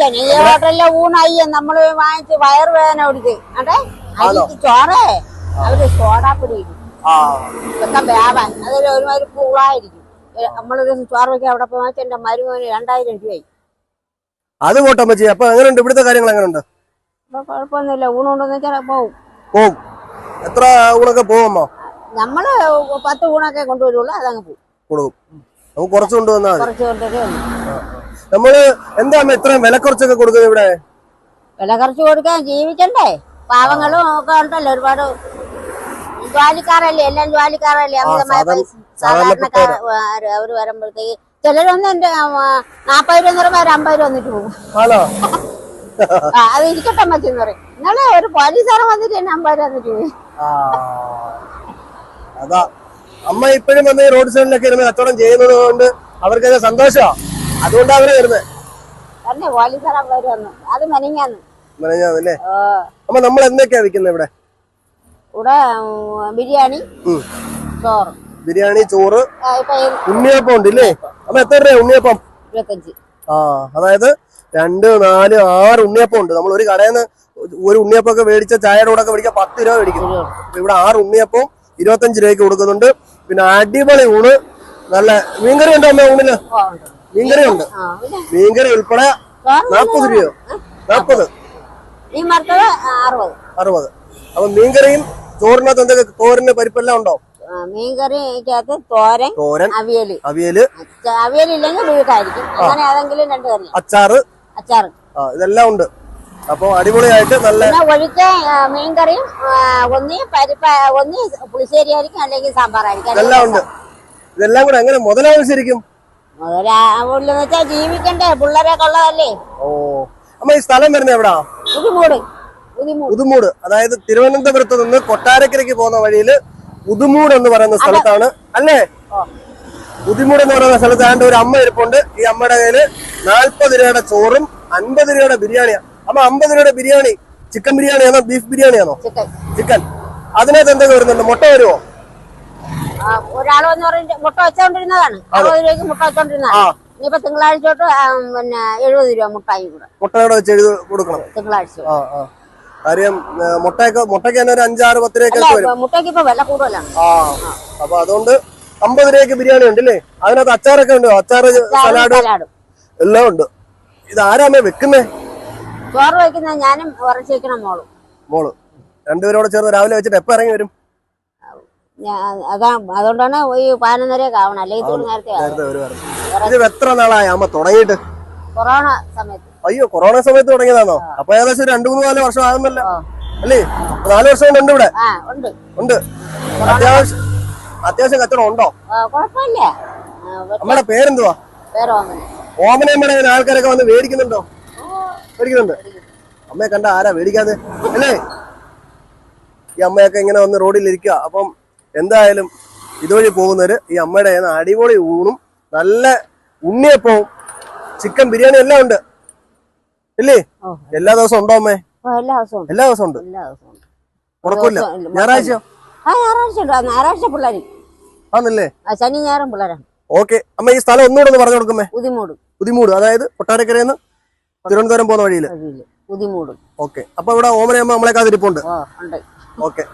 ചെന്നൈ ഹോട്ടലിലെ ഊണായി നമ്മൾ വാങ്ങിച്ച് വയറുവേദന വേദന പിടിച്ച്. അതെ? അരിക്ക് ചോറേ? അവർ സോഡാപ്പൊടി ഇടും. ഇതൊക്കെ വേവാൻ. അതൊരു ഒരുമാതിരി പൂളായിരിക്കും നമ്മളൊരു ചോറ് വെക്കാൻ അവിടെ പോയി വാങ്ങിച്ച എന്റെ മരുമോന് രണ്ടായിരം രൂപയായി. അത് പോട്ടെ അമ്മച്ചി. അപ്പൊ എങ്ങനെയുണ്ട്? ഇവിടുത്തെ കാര്യങ്ങൾ എങ്ങനെയുണ്ട്? അപ്പൊ കുഴപ്പമൊന്നുമില്ല. ഊണുണ്ടെന്ന് വെച്ചാൽ പോവും. പോവും. എത്ര ഊണൊക്കെ പോവുമ്മോ നമ്മൾ പത്ത് ഊണൊക്കെ കൊണ്ടുവരുള്ളൂ അതങ്ങ് പോവും. കൊടുക്കും. നമുക്ക് കുറച്ച് കൊണ്ടുവന്നാൽ കുറച്ച് കൊണ്ടുവരേ ഉള്ളൂ. നമ്മൾ എന്താ ഇത്രയും വില കുറച്ചൊക്കെ കൊടുക്കുന്നത് ഇവിടെ? വില കുറച്ച് കൊടുക്കാൻ ജീവിക്കണ്ടേ? പാവങ്ങളും ഒക്കെ ഉണ്ടല്ലോ ഒരുപാട് ജോലിക്കാരല്ലേ? എല്ലാം ജോലിക്കാരല്ലേ? അമിതമായ പൈസ സാധാരണക്കാർ അവർ വരുമ്പോഴത്തേക്ക് ചിലരൊന്നും എന്റെ നാപ്പത് രൂപ എന്ന് പറയുമ്പോ അമ്പത് രൂപ വന്നിട്ട് പോകും. അത് ഇരിക്കട്ടെ മച്ചെന്ന് പറയും. ഇന്നലെ ഒരു പോലീസുകാരൻ വന്നിട്ട് എന്നെ അമ്പത് രൂപ വന്നിട്ട് പോയി. അമ്മ ഇപ്പോഴും വന്ന് റോഡ് സൈഡിലൊക്കെ ഇരുന്ന് കച്ചവടം ചെയ്യുന്നത് കൊണ്ട് അവർക്കത് സന്തോഷമാ അതുകൊണ്ടാണ് അവർ വരുന്നത് തന്നെ രൂപ വന്നു. അത് മെനങ്ങാന്ന് മെനഞ്ഞാന്നല്ലേ? അമ്മ നമ്മൾ എന്തൊക്കെയാ വിൽക്കുന്നത് ഇവിടെ? ഇവിടെ ബിരിയാണി. ചോറ്. ബിരിയാണി ചോറ് ഉണ്ണിയപ്പം ഉണ്ട് ഇല്ലേ അമ്മ എത്ര രൂപ ഉണ്ണിയപ്പം? ഇരുപത്തഞ്ച്. ആ അതായത് രണ്ട് നാല് ആറ് ഉണ്ണിയപ്പം ഉണ്ട്. നമ്മൾ ഒരു കടയിൽ നിന്ന് ഒരു ഉണ്ണിയപ്പം ഒക്കെ മേടിച്ച ചായയുടെ കൂടെ ഒക്കെ മേടിക്കാൻ പത്ത് രൂപ മേടിക്കും. ഇവിടെ ആറ് ഉണ്ണിയപ്പം ഇരുപത്തഞ്ച് രൂപയ്ക്ക് കൊടുക്കുന്നുണ്ട്. പിന്നെ അടിപൊളി ഊണ്. നല്ല മീൻകറി ഉണ്ടോ അമ്മ ഊണിൽ. മീൻകറി ഉണ്ട് മീൻകറി ഉൾപ്പെടെ നാപ്പത് രൂപയോ? മറുത്തത് അറുപത്. അപ്പൊ മീൻകറിയും ചോറിനകത്ത് എന്തൊക്കെ തോരന് പരിപ്പെല്ലാം ഉണ്ടോ? മീൻകറിക്കകത്ത് തോരൻ തോരൻ അവിയൽ. അവിയൽ. അവിയലില്ലെങ്കിൽ വീട്ടായിരിക്കും അങ്ങനെ ഏതെങ്കിലും രണ്ട് കറി. അച്ചാറ്. അച്ചാറ്. ഇതെല്ലാം ഉണ്ട്. അപ്പൊ അടിപൊളിയായിട്ട് നല്ല ഒഴിച്ച മീൻകറിയും ഒന്നി പരിപ്പ ഒന്നി പുളിശ്ശേരി ആയിരിക്കും അല്ലെങ്കിൽ സാമ്പാറായിരിക്കും. ഇതെല്ലാം ഉണ്ട്. ഇതെല്ലാം കൂടെ എങ്ങനെ മുതലാവും ശരിക്കും? ജീവിക്കണ്ടേ? പിള്ളേരൊക്കെ ഉള്ളതല്ലേ? ഓ. അമ്മ ഈ സ്ഥലം വരുന്നത് എവിടാ? പുതുമൂട്. പുതിമൂട്. അതായത് തിരുവനന്തപുരത്ത് നിന്ന് കൊട്ടാരക്കരയ്ക്ക് പോകുന്ന വഴിയിൽ പുതുമൂട് എന്ന് പറയുന്ന സ്ഥലത്താണ്. അല്ലേ? പുതുമൂട് എന്ന് പറയുന്ന സ്ഥലത്ത് ആണ്ട് ഒരു അമ്മ ഇരിപ്പുണ്ട്. ഈ അമ്മയുടെ കയ്യിൽ നാൽപ്പത് രൂപയുടെ ചോറും അൻപത് രൂപയുടെ ബിരിയാണിയാ. അമ്മ അമ്പത് രൂപയുടെ ബിരിയാണി ചിക്കൻ ബിരിയാണിയാണോ ബീഫ് ബിരിയാണിയാണോ? ചിക്കൻ. ചിക്കൻ. അതിനകത്ത് എന്തൊക്കെ വരുന്നുണ്ട്? മുട്ട വരുമോ ഒരാൾ വന്ന് പറഞ്ഞിട്ട് മുട്ട വെച്ചോണ്ടിരുന്നതാണ്. അറുപത് രൂപയ്ക്ക് മുട്ട വെച്ചോണ്ടിരുന്നതാണ്. ഇനിയിപ്പോ തിങ്കളാഴ്ച തൊട്ട് പിന്നെ എഴുപത് രൂപ മുട്ടായി കൂടെ. മുട്ടയുടെ വെച്ച് എഴുതി കൊടുക്കണം? തിങ്കളാഴ്ച കാര്യം മുട്ടയൊക്കെ മുട്ടയ്ക്ക് തന്നെ ഒരു അഞ്ചാറ് പത്ത് രൂപയൊക്കെ മുട്ടയ്ക്ക് ഇപ്പൊ വില കൂടുതലാണ്. ആ. അപ്പൊ അതുകൊണ്ട് അമ്പത് രൂപയ്ക്ക് ബിരിയാണി ഉണ്ട് അല്ലേ അതിനകത്ത് അച്ചാറൊക്കെ ഉണ്ടോ? അച്ചാറ് സലാഡ് എല്ലാം ഉണ്ട്. ഇത് ആരാമേ വെക്കുന്നേ? ചോറ് വെക്കുന്ന ഞാനും ഉറച്ചു വെക്കണം മോൾ. മോൾ രണ്ടുപേരോടെ ചേർന്ന് രാവിലെ വെച്ചിട്ട് എപ്പോ ഇറങ്ങി വരും? അതാ അതുകൊണ്ടാണ് ഈ പതിനൊന്നരയൊക്കെ ആവണം. അല്ലെങ്കിൽ ഇത്തിരി നേരത്തെ ആവും ഇത് എത്ര നാളായി? അമ്മ തുടങ്ങിയിട്ട്? കൊറോണ സമയത്ത്. അയ്യോ കൊറോണ സമയത്ത് തുടങ്ങിയതാണോ? അപ്പൊ ഏകദേശം രണ്ടു മൂന്ന് നാല് വർഷം ആകുന്നല്ലോ അല്ലേ? അപ്പൊ നാല് വർഷം കൊണ്ട് ഉണ്ട് ഇവിടെ ആ ഉണ്ട്. ഉണ്ട്. അത്യാവശ്യം അത്യാവശ്യം കച്ചവടം ഉണ്ടോ? ആ, കുഴപ്പമില്ല. ആ, വെ- അമ്മയുടെ പേരെന്തുവാ? വേറെ ഒന്നും ഓമനയമ്മയുടെ ഇങ്ങനെ ആൾക്കാരൊക്കെ വന്ന് മേടിക്കുന്നുണ്ടോ? മേടിക്കുന്നുണ്ട്. അമ്മയെ കണ്ട ആരാ മേടിക്കാതെ? അല്ലേ? ഈ അമ്മയൊക്കെ ഇങ്ങനെ വന്ന് റോഡിൽ ഇരിക്കുക അപ്പം എന്തായാലും ഇതുവഴി പോകുന്നവര് ഈ അമ്മയുടെ കയ്യിൽ നിന്ന് അടിപൊളി ഊണും നല്ല ഉണ്ണിയപ്പവും ചിക്കൻ ബിരിയാണി എല്ലാം ഉണ്ട്. ഇല്ലേ? എല്ലാ ദിവസവും ഉണ്ടോ അമ്മേ? എല്ലാ ദിവസവും ഉണ്ട്. ഞായറാഴ്ചയോ? ആ ഞായറാഴ്ച പിള്ളേര്. ശനി ഞായറും പിള്ളേരാണ്. ഓക്കെ. അമ്മ ഈ സ്ഥലം ഒന്നുകൂടെ ഒന്ന് പറഞ്ഞു കൊടുക്കുമ്പോ പുതിമൂട് പുതിമൂട് അതായത് കൊട്ടാരക്കരയിൽ നിന്ന് തിരുവനന്തപുരം പോകുന്ന വഴിയിൽ വഴിയിൽ. പുതിമൂട് ഓക്കെ. അപ്പൊ ഇവിടെ ഓമനയമ്മ നമ്മളെ ഉണ്ട്. ഓക്കെ.